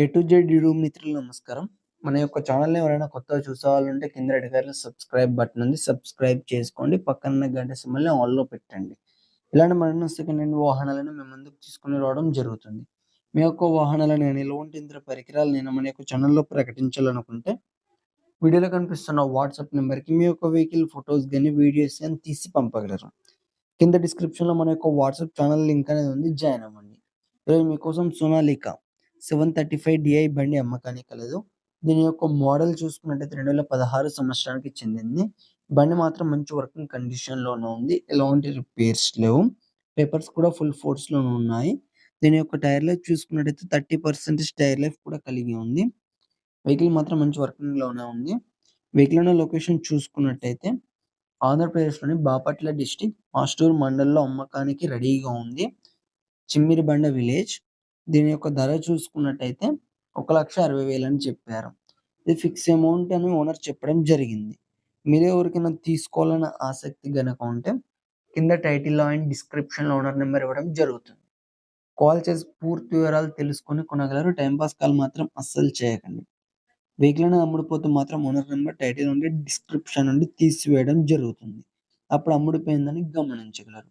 A to Z YouTube మిత్రులు నమస్కారం. మన యొక్క ఛానల్‌ని ఎవరైనా కొత్తగా చూసేవాళ్ళుంటే కింద రెడ్ సబ్స్క్రైబ్ బటన్ ఉంది. సబ్స్క్రైబ్ చేసుకోండి. పక్కన గంట సింబల్‌ని ఆల్‌లో పెట్టండి. ఇలాంటి మరెన్నో సెకండ్ హ్యాండ్ వాహనాలను మేము ముందుకు తీసుకొని రావడం జరుగుతుంది. మీ యొక్క వాహనాలను గాని, ఇంద్ర పరికరాలు నేను మన యొక్క ఛానల్‌లో ప్రకటించాలనుకుంటే వీడియోలో కనిపిస్తున్న వాట్సాప్ నెంబర్కి మీ యొక్క వెహికల్ ఫోటోస్ కానీ వీడియోస్ కానీ తీసి పంపగలరు. కింద డిస్క్రిప్షన్‌లో మన యొక్క వాట్సాప్ ఛానల్ లింక్ అనేది ఉంది. జాయిన్ అవ్వండి. ఈరోజు మీకోసం సోనాలిక 735 డిఐ బండి అమ్మకానికి కలదు. దీని యొక్క మోడల్ చూసుకున్నట్టయితే 2016 సంవత్సరానికి చెందింది. బండి మాత్రం మంచి వర్కింగ్ కండిషన్‌లోనే ఉంది. ఎలాంటి రిపేర్స్ లేవు. పేపర్స్ కూడా ఫుల్ ఫోర్స్‌లోనే ఉన్నాయి. దీని యొక్క టైర్ లైఫ్ చూసుకున్నట్టయితే 30% టైర్ లైఫ్ కూడా కలిగి ఉంది. వెహికల్ మాత్రం మంచి వర్కింగ్‌లోనే ఉంది. వెహికల్ ఉన్న లొకేషన్ చూసుకున్నట్టయితే ఆంధ్రప్రదేశ్‌లోని బాపట్ల డిస్ట్రిక్ట్ ఆస్టూరు మండలంలో అమ్మకానికి రెడీగా ఉంది. చిమ్మిరిబండ విలేజ్. దీని యొక్క ధర చూసుకున్నట్టయితే 1,60,000 అని చెప్పారు. ఇది ఫిక్స్ అమౌంట్ అని ఓనర్ చెప్పడం జరిగింది. మీరే ఎవరికైనా తీసుకోవాలన్న ఆసక్తి గనక ఉంటే కింద టైటిల్‌లో అండ్ డిస్క్రిప్షన్‌లో ఓనర్ నెంబర్ ఇవ్వడం జరుగుతుంది. కాల్ చేసి పూర్తి వివరాలు తెలుసుకొని కొనగలరు. టైంపాస్ పాస్ కాల్ మాత్రం అస్సలు చేయకండి. వెహికల్ అనేది అమ్ముడుపోతే మాత్రం ఓనర్ నెంబర్ టైటిల్ నుండి, డిస్క్రిప్షన్ నుండి తీసివేయడం జరుగుతుంది. అప్పుడు అమ్ముడిపోయిందని గమనించగలరు.